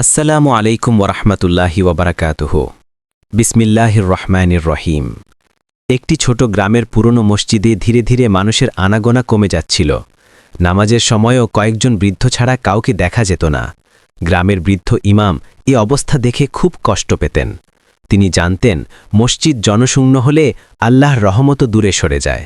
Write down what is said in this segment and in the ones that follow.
আসসালামু আলাইকুম ওরহমতুল্লাহি ওবরাকাতুহ বিসমিল্লাহির রহমানির রহিম। একটি ছোট গ্রামের পুরনো মসজিদে ধীরে ধীরে মানুষের আনাগোনা কমে যাচ্ছিল। নামাজের সময়ও কয়েকজন বৃদ্ধ ছাড়া কাউকে দেখা যেত না। গ্রামের বৃদ্ধ ইমাম এ অবস্থা দেখে খুব কষ্ট পেতেন। তিনি জানতেন, মসজিদ জনশূন্য হলে আল্লাহর রহমত দূরে সরে যায়।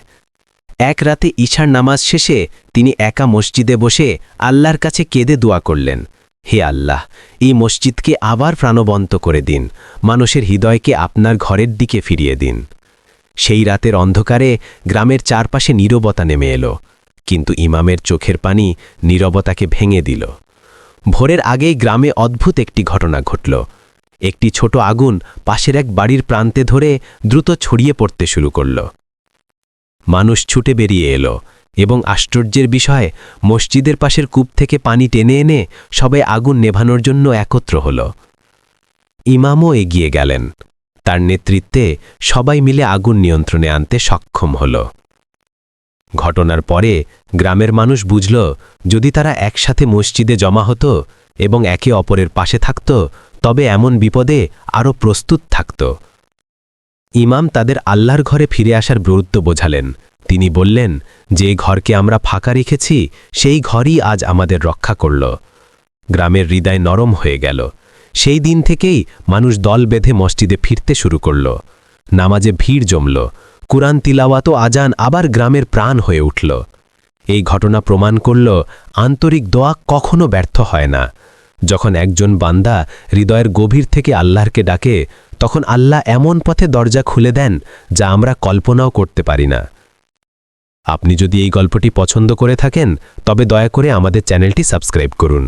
এক রাতে ঈশার নামাজ শেষে তিনি একা মসজিদে বসে আল্লাহর কাছে কেঁদে দোয়া করলেন। হে আল্লাহ, এই মসজিদকে আবার প্রাণবন্ত করে দিন, মানুষের হৃদয়কে আপনার ঘরের দিকে ফিরিয়ে দিন। সেই রাতের অন্ধকারে গ্রামের চারপাশে নীরবতা নেমে এলো, কিন্তু ইমামের চোখের পানি নীরবতাকে ভেঙে দিল। ভোরের আগেই গ্রামে অদ্ভুত একটি ঘটনা ঘটল। একটি ছোট আগুন পাশের এক বাড়ির প্রান্তে ধরে দ্রুত ছড়িয়ে পড়তে শুরু করল। মানুষ ছুটে বেরিয়ে এলো এবং আশ্চর্যের বিষয়, মসজিদের পাশের কূপ থেকে পানি টেনে এনে সবাই আগুন নেভানোর জন্য একত্র হল। ইমামও এগিয়ে গেলেন। তার নেতৃত্বে সবাই মিলে আগুন নিয়ন্ত্রণে আনতে সক্ষম হল। ঘটনার পরে গ্রামের মানুষ বুঝল, যদি তারা একসাথে মসজিদে জমা হতো এবং একে অপরের পাশে থাকত, তবে এমন বিপদে আরও প্রস্তুত থাকত। ইমাম তাদের আল্লাহর ঘরে ফিরে আসার গুরুত্ব বোঝালেন। তিনি বললেন, যে ঘরকে আমরা ফাঁকা রেখেছি, সেই ঘরই আজ আমাদের রক্ষা করল। গ্রামের হৃদয় নরম হয়ে গেল। সেই দিন থেকেই মানুষ দল বেঁধে মসজিদে ফিরতে শুরু করল। নামাজে ভিড় জমল। কুরআন তিলাওয়াত আজান আবার গ্রামের প্রাণ হয়ে উঠল। এই ঘটনা প্রমাণ করল, আন্তরিক দোয়া কখনো ব্যর্থ হয় না। যখন একজন বান্দা হৃদয়ের গভীর থেকে আল্লাহরকে ডাকে, তখন আল্লাহ এমন পথে দরজা খুলে দেন, যা আমরা কল্পনাও করতে পারি না। আপনি যদি এই গল্পটি পছন্দ করে থাকেন তবে দয়া করে আমাদের চ্যানেলটি সাবস্ক্রাইব করুন।